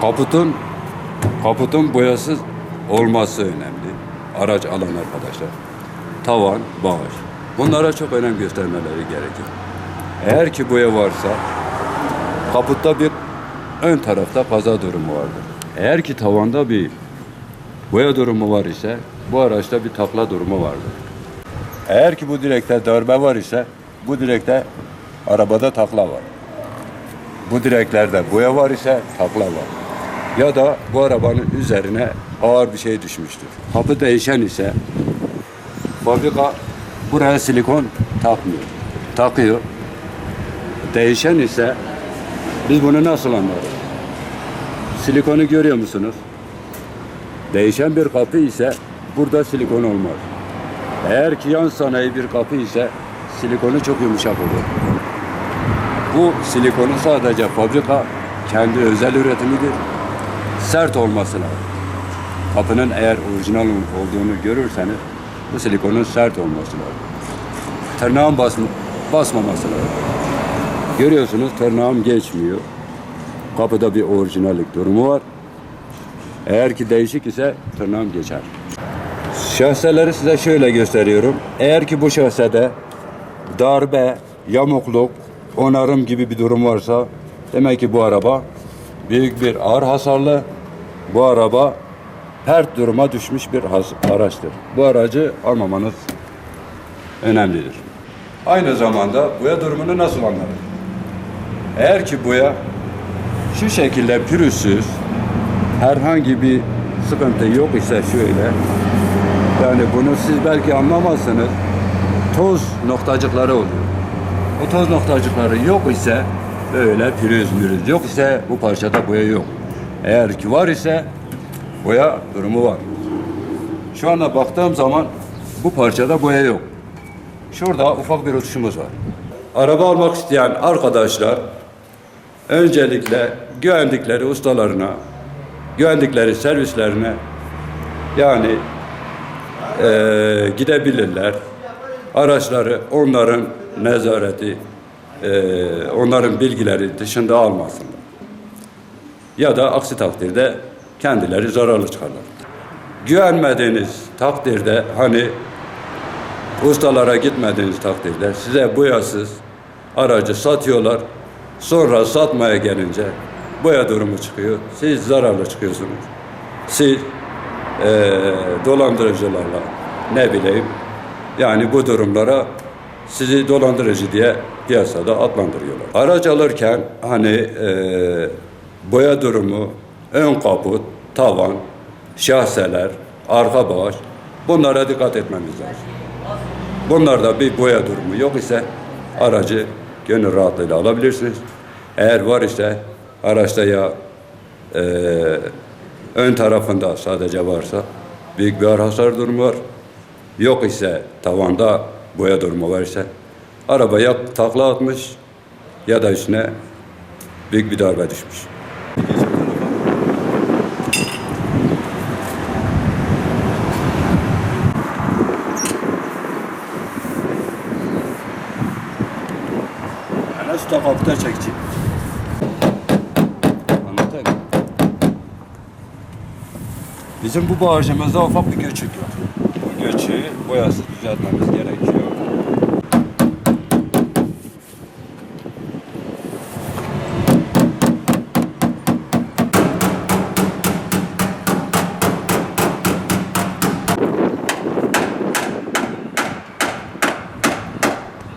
Kaputun kaputun boyasız olması önemli. Araç alan arkadaşlar. Tavan, bağış. Bunlara çok önem göstermeleri gerekiyor. Eğer ki boya varsa kaputta bir ön tarafta kaza durumu vardır. Eğer ki tavanda bir boya durumu var ise bu araçta bir takla durumu vardır. Eğer ki bu direkte darbe var ise bu direkte arabada takla var. Bu direklerde boya var ise takla var. Ya da bu arabanın üzerine ağır bir şey düşmüştür. Kapı değişen ise fabrika buraya silikon takmıyor. Takıyor. Değişen ise biz bunu nasıl anlarız? Silikonu görüyor musunuz? Değişen bir kapı ise burada silikon olmaz. Eğer ki yan sanayi bir kapı ise silikonu çok yumuşak olur. Bu silikonu sadece fabrika kendi özel üretimidir. Sert olması lazım. Kapının eğer orijinal olduğunu görürseniz bu silikonun sert olması lazım. Tırnağın basma, basmaması lazım. Görüyorsunuz tırnağım geçmiyor. Kapıda bir orijinallik durumu var. Eğer ki değişik ise tırnağım geçer. Şahseleri size şöyle gösteriyorum. Eğer ki bu şahsede darbe, yamukluk, onarım gibi bir durum varsa demek ki bu araba büyük bir ağır hasarlı. Bu araba pert duruma düşmüş bir araçtır. Bu aracı almamanız önemlidir. Aynı zamanda boya durumunu nasıl anlarız? Eğer ki boya şu şekilde pürüzsüz, herhangi bir sıkıntı yok ise şöyle, yani bunu siz belki anlamazsınız, toz noktacıkları oluyor. O toz noktacıkları yok ise böyle pürüz mürüz yok ise bu parçada boya yok. Eğer ki var ise boya durumu var. Şu anda baktığım zaman bu parçada boya yok. Şurada ufak bir uçuşumuz var. Araba almak isteyen arkadaşlar öncelikle güvendikleri ustalarına, güvendikleri servislerine yani eee, gidebilirler. Araçları onların nezareti, eee, onların bilgileri dışında almasınlar. Ya da aksi takdirde kendileri zararlı çıkarlar. Güvenmediğiniz takdirde hani ustalara gitmediğiniz takdirde size boyasız aracı satıyorlar. Sonra satmaya gelince boya durumu çıkıyor. Siz zararlı çıkıyorsunuz. Siz eee, dolandırıcılarla ne bileyim yani bu durumlara sizi dolandırıcı diye piyasada adlandırıyorlar. Araç alırken hani eee, boya durumu, ön kaput, tavan, şahseler, arka bağış bunlara dikkat etmemiz lazım. Bunlarda bir boya durumu yok ise aracı gönül rahatlığıyla alabilirsiniz. Eğer var ise araçta ya eee, ön tarafında sadece varsa büyük bir hasar durumu var. Yok ise tavanda boya durumu var ise araba ya takla atmış ya da üstüne büyük bir darbe düşmüş. Enes usta kapıda çekici. Anlatayım. Bizim bu bağırcımızda ufak bir göçük var. Bu göçüğü boyasız düzeltmemiz gerekiyor.